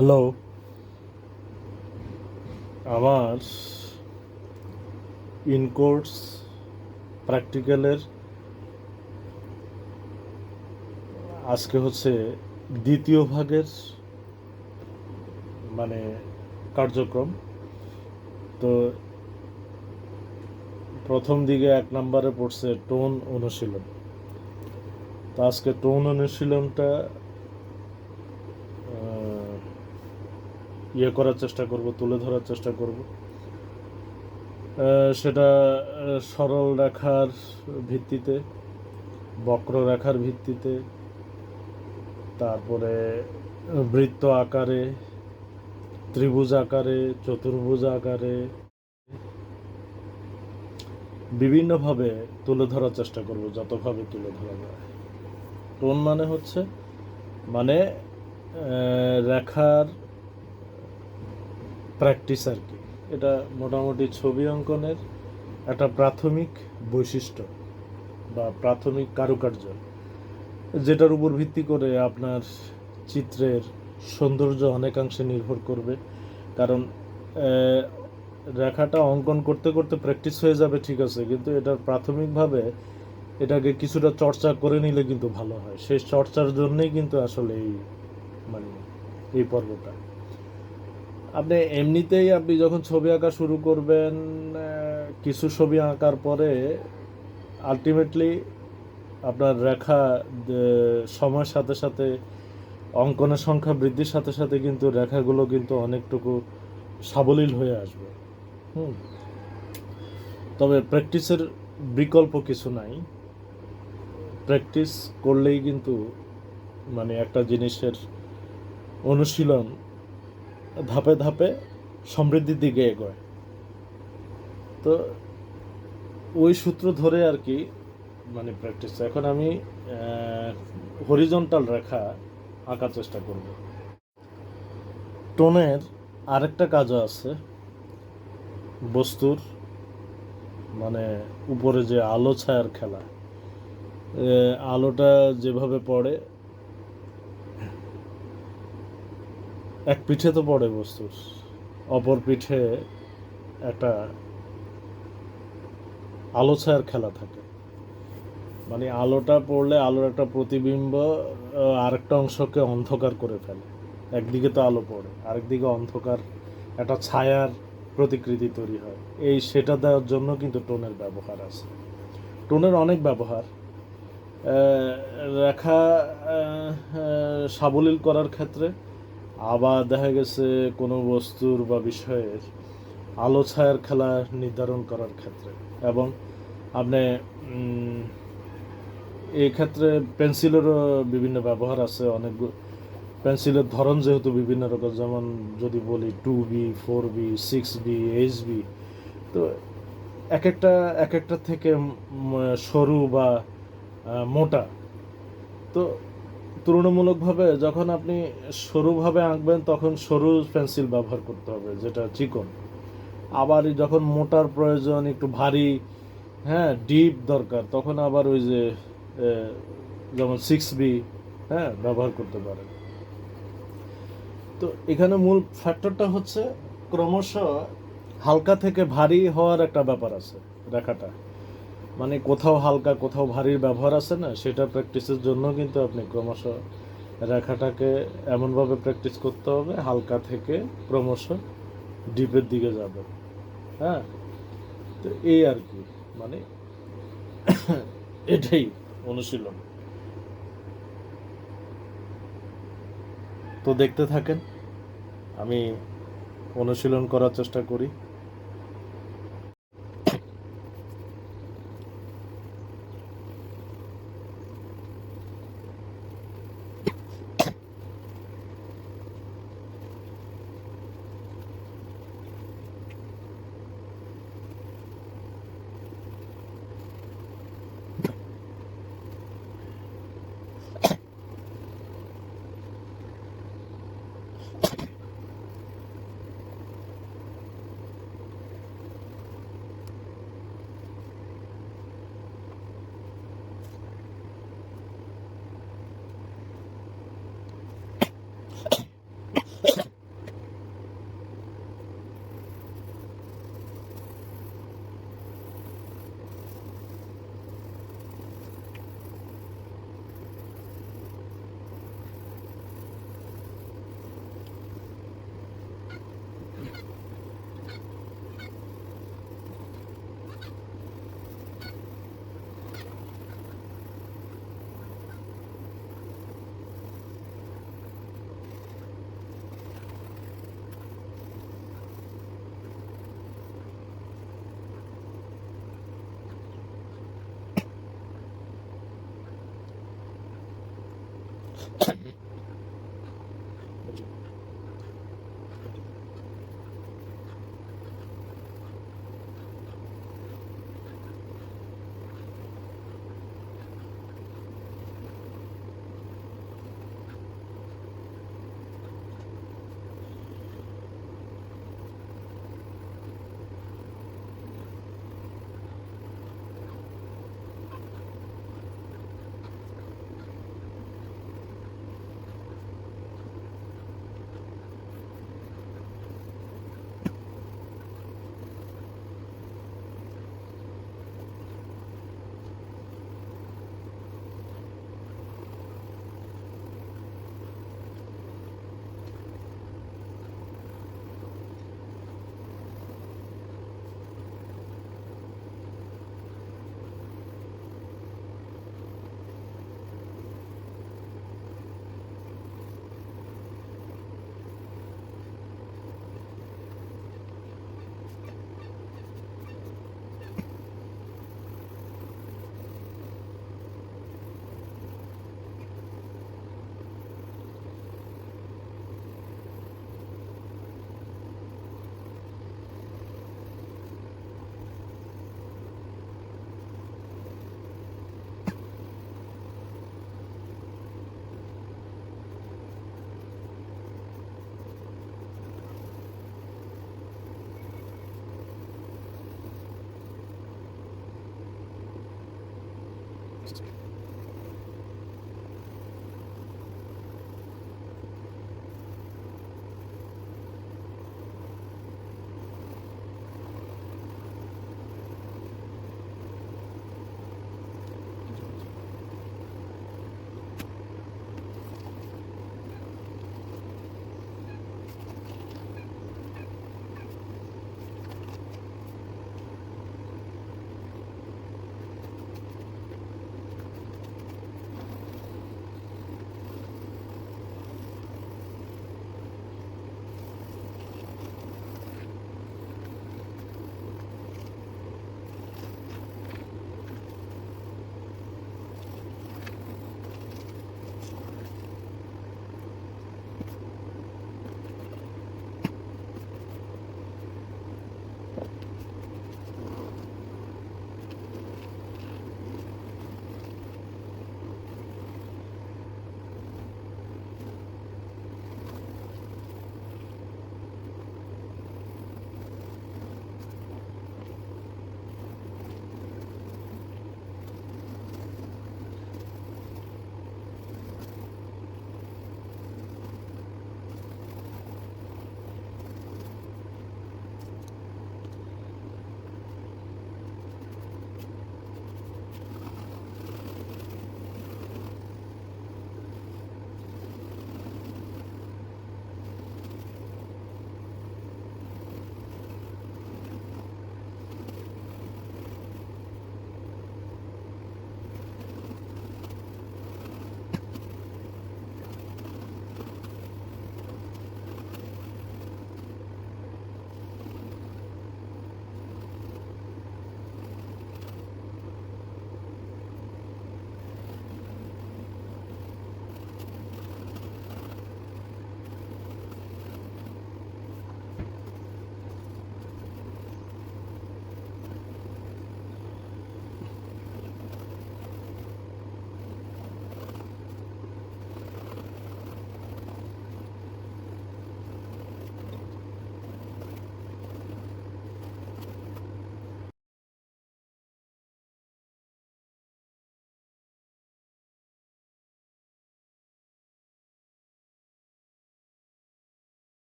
Hello আমার in-course প্র্যাকটিক্যালের আজকে হচ্ছে দ্বিতীয় ভাগের মানে কার্যক্রম। তো প্রথম দিকে এক নম্বরে পড়ছে টোন অনুশীলন। তো আজকে টোন অনুশীলনটা ইয়ে করার চেষ্টা করব, তুলে ধরার চেষ্টা করব। সেটা সরল রেখার ভিত্তিতে, বক্র রেখার ভিত্তিতে, তারপরে বৃত্ত আকারে, ত্রিভুজ আকারে, চতুর্ভুজ আকারে, বিভিন্নভাবে তুলে ধরার চেষ্টা করব, যতভাবে তুলে ধরা যায়। টোন মানে হচ্ছে? মানে রেখার প্র্যাকটিস আর কি। এটা মোটামুটি ছবি অঙ্কনের একটা প্রাথমিক বৈশিষ্ট্য বা প্রাথমিক কারুকার্য, যেটার উপর ভিত্তি করে আপনার চিত্রের সৌন্দর্য অনেকাংশে নির্ভর করবে। কারণ রেখাটা অঙ্কন করতে করতে প্র্যাকটিস হয়ে যাবে, ঠিক আছে, কিন্তু এটার প্রাথমিকভাবে এটাকে কিছুটা চর্চা করে নিলে কিন্তু ভালো হয়। সেই চর্চার জন্যেই কিন্তু আসলে এই মানে এই পর্বটা। আপনি এমনিতেই আপনি যখন ছবি আঁকা শুরু করবেন কিছু ছবি আঁকার পরে আলটিমেটলি আপনার রেখা সময়ের সাথে সাথে, অঙ্কনের সংখ্যা বৃদ্ধির সাথে সাথে কিন্তু রেখাগুলো কিন্তু অনেকটুকু সাবলীল হয়ে আসবে। হুম। তবে প্র্যাকটিসের বিকল্প কিছু নাই। প্র্যাকটিস করলেই কিন্তু মানে একটা জিনিসের অনুশীলন ধাপে ধাপে সমৃদ্ধির দিকে এগোয়। তো ওই সূত্র ধরে আর কি মানে প্র্যাকটিস এখন আমি হরিজন্টাল রেখা আঁকার চেষ্টা করব। টোনের আরেকটা কাজও আছে। বস্তুর মানে উপরে যে আলো ছায়ার খেলা আলোটা যেভাবে পড়ে এক পিঠে তো পড়ে বস্তুর অপর পিঠে একটা আলো ছায়ার খেলা থাকে। মানে আলোটা পড়লে আলোর একটা প্রতিবিম্ব আরেকটা অংশকে অন্ধকার করে ফেলে। একদিকে তো আলো পড়ে, আরেকদিকে অন্ধকার, একটা ছায়ার প্রতিকৃতি তৈরি হয়। এই সেটা দেওয়ার জন্য কিন্তু টোনের ব্যবহার আছে। টোনের অনেক ব্যবহার। রেখা সাবলীল করার ক্ষেত্রে আবার দেখা গেছে কোনো বস্তুর বা বিষয়ের আলো ছায়ার খেলা নির্ধারণ করার ক্ষেত্রে। এবং আপনি এই ক্ষেত্রে পেন্সিলেরও বিভিন্ন ব্যবহার আছে, অনেক পেন্সিলের ধরন যেহেতু বিভিন্ন রকম, যেমন যদি বলি two B, four B, six B, H B, তো এক একটা এক একটা থেকে সরু বা মোটা। তো তুলনামূলকভাবে যখন আপনি সরুভাবে আঁকবেন, তখন সরু পেন্সিল ব্যবহার করতে হবে, যেটা চিকন। আবার যখন মোটার প্রয়োজন, একটু ভারী হ্যাঁ ডিপ দরকার, তখন আবার ওই যে যেমন সিক্স বি হ্যাঁ ব্যবহার করতে পারেন। তো এখানে মূল ফ্যাক্টরটা হচ্ছে, ক্রমশ হালকা থেকে ভারী হওয়ার একটা ব্যাপার আছে, রেখাটা। মানে কোথাও হালকা, কোথাও ভারীর ব্যবহার আছে না, সেটা প্র্যাকটিসের জন্য কিন্তু আপনি ক্রমশ রেখাটাকে এমনভাবে প্র্যাকটিস করতে হবে, হালকা থেকে ক্রমশ ডিপের দিকে যাবে। হ্যাঁ? তো এই আর কি মানে এটাই অনুশীলন। তো দেখতে থাকেন, আমি অনুশীলন করার চেষ্টা করি।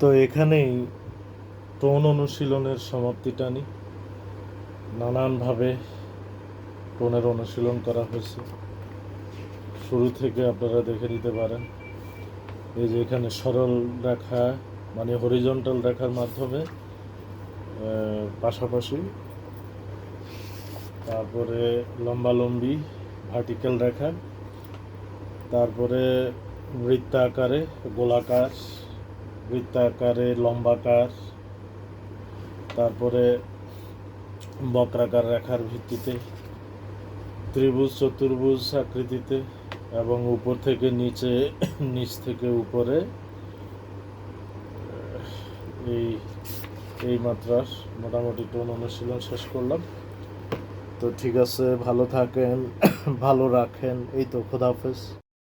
তো এখানেই টোন অনুশীলনের সমাপ্তি টানি নানানভাবে টোনের অনুশীলন করা হয়েছে। শুরু থেকে আপনারা দেখে নিতে পারেন, এই যে এখানে সরল রেখা মানে হরিজন্টাল রেখার মাধ্যমে পাশাপাশি। তারপরে লম্বালম্বি ভার্টিক্যাল রেখা। তারপরে বৃত্তাকারে গোলাকার বৃত্তাকারে লম্বাকার তারপরে বক্রাকার রেখার ভিত্তিতে, ত্রিভুজ, চতুর্ভুজ আকৃতিতে এবং উপর থেকে নিচে, নিচ থেকে উপরে, এই এই মাত্রার মোটামুটি টোন অনুশীলন শেষ করলাম। তো ঠিক আছে, ভালো থাকেন, ভালো রাখেন, এই তো খোদাহাফেজ